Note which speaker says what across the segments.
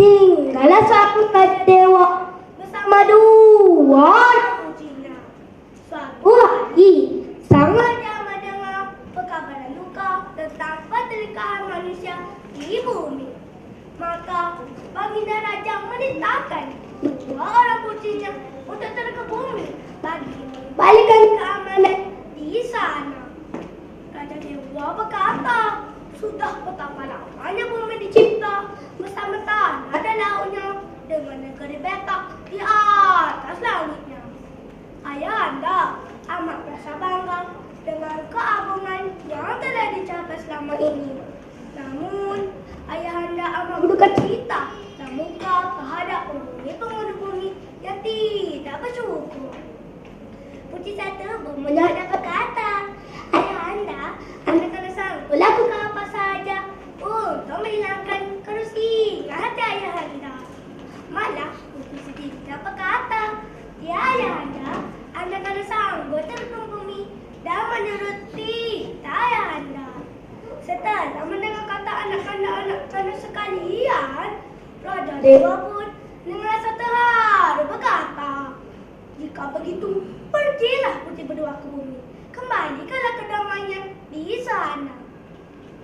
Speaker 1: Tinggallah suatu dewa bersama dua Suatu hari sang raja mendengar perkabaran luka tentang pertelikahan manusia di bumi. Maka baginda raja menitahkan dua orang kucingnya untuk turun ke bumi bagi membalikan keamanan di sana. Raja Dewa berkata, sudah betapa lamanya bumi dicipta bersama tanah dan lautnya dengan negeri petak di atas langitnya. Ayahanda amat merasa bangga dengan keagungan yang telah dicapai selama ini. Namun, ayahanda amat berduka cita dan muka terhadap penghuni-penghuni bumi yang tidak bersyukur. Puji satu bermula dan berkata, Ayahanda, anda kena sanggup lakukan apa saja untuk menghilangkan kerusingan hati ayahanda. Malah, Puji setidak berkata, Ya ayahanda, anda kena sanggup bumi dan menuruti ayahanda. Setelah mendengar kata anak-anak anak sekalian, Raja Dewa pun dengan rasa terharu berkata, Jika begitu, pergilah putih berdua ke bumi. Kembalikanlah kedamaian di sana.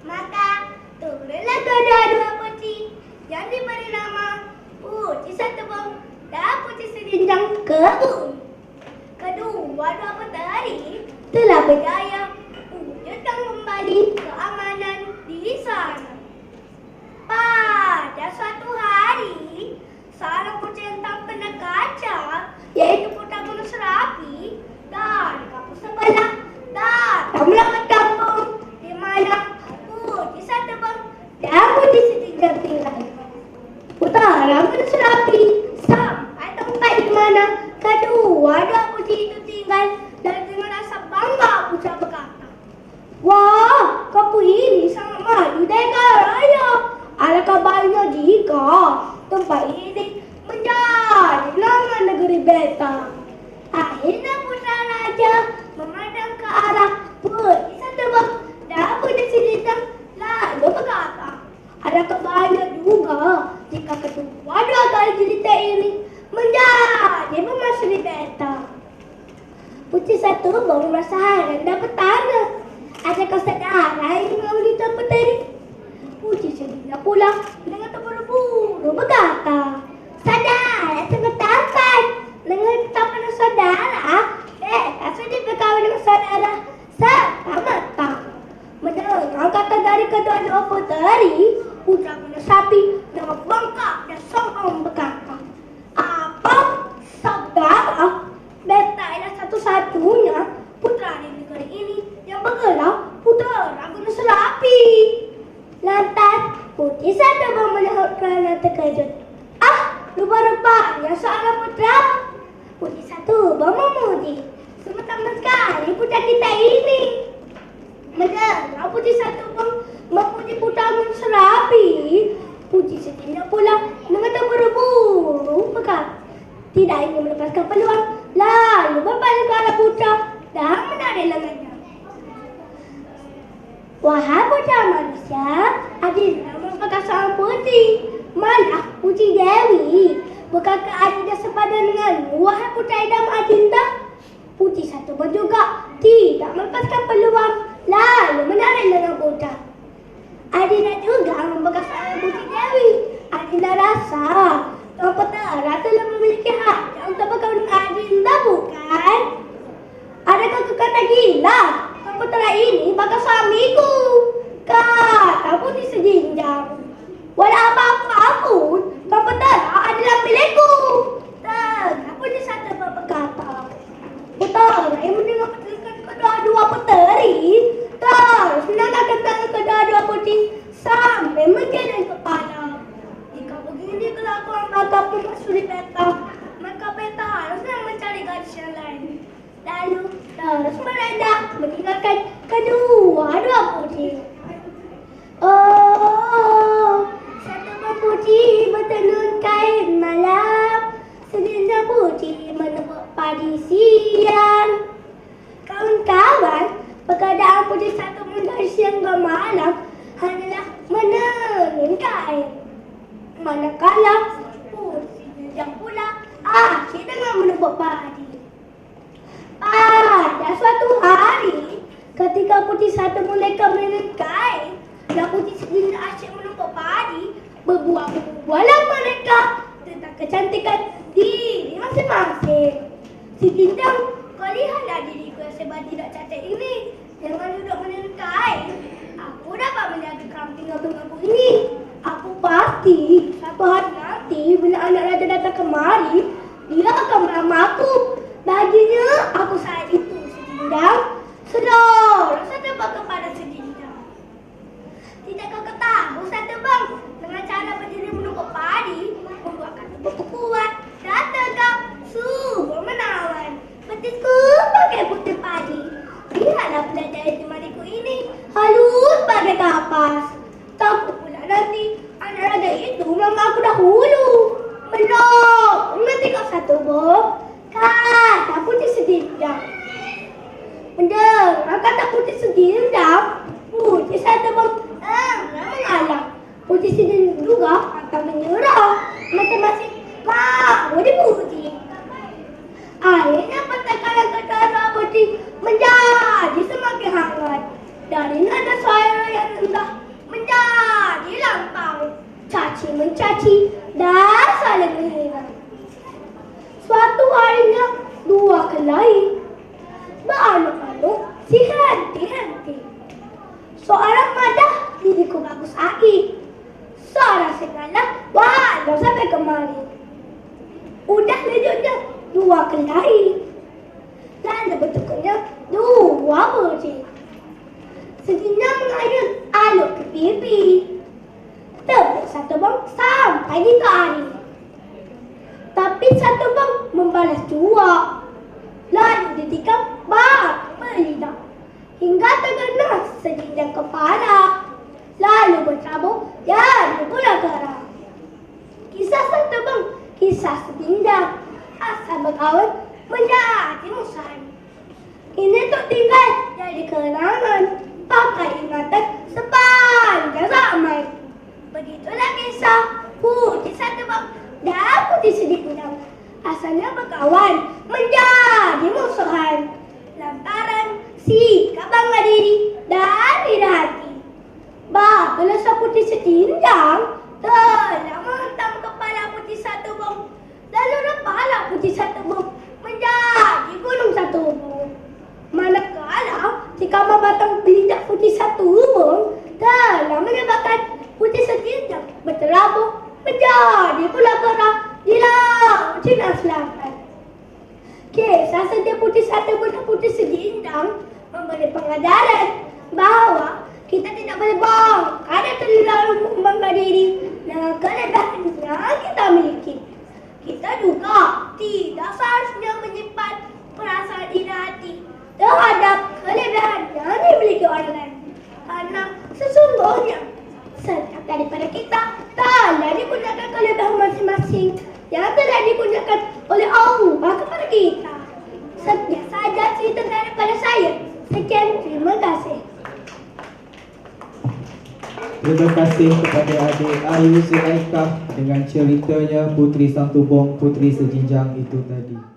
Speaker 1: Maka turunlah kedua-dua putih yang diberi nama Putih Satu Bom dan Putih Sedinjang ke bumi. Kedua-dua petari telah berjaya wujudkan kembali keamanan di sana. Pada suatu hari, seorang kucing tak pernah kaca, yaitu Putra Gunung Serapi, dari kampung sebelah datang melawan kampung di mana putih satu bang dan putih setinggal tinggal. Utara Gunung Serapi sampai tempat di mana kedua dua putih itu tinggal dan dengan rasa bangga putra berkata, Wah, kampung ini sangat maju dan kaya raya. Alangkah baiknya jika tempat ini menjadi nama negeri beta. Akhirnya putra raja memandang ke arah putih satu bang dan putih sedikit lalu berkata, Adakah baiknya juga jika kedua dua kali cerita ini menjadi memasuki beta. Putih satu baru merasa heran dan bertanya, Adakah saudara ini membeli tempat tadi? Puji sedihnya pula dengan terburu-buru berkata, Saudara sangat tampan. Dengan tampan saudara, eh, tak sudah berkawan dengan saudara serta mata. Mendengar kata dari kedua-dua puteri, putra guna sapi. Dengan bangka dan sombong berkata, Apa? Saudara? Beta adalah satu-satunya putra yang bergelar Putra Gunung Serapi. Lantas, putih satu bang melihat kerana terkejut. Ah, rupa-rupanya seorang putra. Putih satu bang memuji. Semata-mata sekali putra kita ini. Mendengar putih satu bang memuji putra Gunung Serapi. Putih setindak pula dengan terburu-buru berkata, tidak ingin melepaskan peluang. Lalu berbalik ke arah putra dan menarik lengannya. Wahai putra manusia, adillah merupakan seorang putih. Malah putih Dewi. Bukankah adillah sepadan denganmu, wahai putra idam Adinda? Putih satu pun juga tidak melepaskan peluang. Lalu menarik lengan putra. Adinda juga merupakan seorang putih Dewi. Adinda rasa Tuan Petara telah memiliki hak untuk berkahwin dengan Adinda, bukan? Adakah kau kata gila? Tuan Petara ini bakal suamiku. Kata putih sejinjang. Walau apa-apapun, Tuan Petara adalah milikku. Tengah putih satu berkata. Petara yang mendengar pertengkaran kedua-dua peteri, terus menangkapkan tangan kedua-dua putih sampai menjeleng kepala. Jika begini kelakuan maka memasuki peta, maka peta yang lain. Lalu terus meredak padi siang. Kawan-kawan, pekerjaan putih satu siang ke malam hanyalah menenun kain. Manakala putih yang pula akhir dengan menepuk padi. Pada suatu hari, ketika putih satu mereka kain, dan putih sendiri asyik menumpuk padi, berbual-bualah mereka tentang kecantikan diri masing-masing. Si Tindang, kau lihatlah diriku yang sebab tidak cantik ini. Dengan duduk menenun kain, aku dapat menjaga kambing aku ini. Aku pasti satu hari nanti bila anak raja datang kemari, dia akan melamar Baginya aku saat itu sedindang, sedor, sedebak kepada sedindang. Tidak kau ketahui satu bang, dengan cara berdiri menunggu padi, membuatkan tubuhku kuat dan tegak, subur menawan. Betisku pakai putih padi. Lihatlah belajar di mariku ini, halus bagai kapas. Takut pula nanti anak raja itu mama aku dahulu. Belum, nanti kau satu bom. Kata putih sedindang. Mendengar kata putih sedindang, putih satu bom. Ah, mengalah. Putih sedindang juga akan menyerah. Masing-masing mau dipuji. Akhirnya pertengkaran ketara putih menjadi semakin hangat. Dari nada suara yang rendah menjadi lantang. Caci mencaci dan saling menghina. Suatu harinya kelahi beraluk-aluk si henti-henti. Seorang madah diriku bagus aki. Seorang segala walau sampai kemari. Udah hidupnya dua kelahi. Lalu bentuknya dua biji. Sedina mengayun aluk ke pipi. Tepuk satu bang sampai di kari. Tapi satu bang membalas dua. Lalu ditikam bak melidah. Hingga terkena sejinjang kepala. Lalu bercabung dan pula gerak. Kisah satu bang, kisah sedindang. Berkawan menjadi musuhan. Ini tu tinggal jadi kenangan. Pakai ingatan sepanjang zaman. Begitulah kisah putih satu bang dan putih sedikit Asalnya berkawan menjadi musuhan. Lantaran sikap bangga diri dan tidak hati. Bakulah sa putih setindang telah menghentam kepala putih satu. Lalu kepala putih satu bom menjadi gunung satu bom. Manakala jika batang belidak putih satu bom telah menyebabkan putih setindang berterabur menjadi pula gerah di laut Cina Selatan. Kisah sedia putih satu guna putih sedindang memberi pengajaran bahawa kita tidak boleh bangkit dan terlalu membangga diri dengan kelebihan yang kita miliki. Kita juga tidak seharusnya menyimpan perasaan iri hati terhadap kelebihan yang dimiliki orang lain. Karena sesungguhnya setiap daripada kita telah digunakan kelebihan masing-masing yang telah digunakan oleh Allah kepada kita. Sekian saja cerita daripada saya. Sekian, terima kasih.
Speaker 2: Terima kasih kepada adik Ayu Sulaikah dengan ceritanya Putri Santubong Putri Sejinjang itu tadi.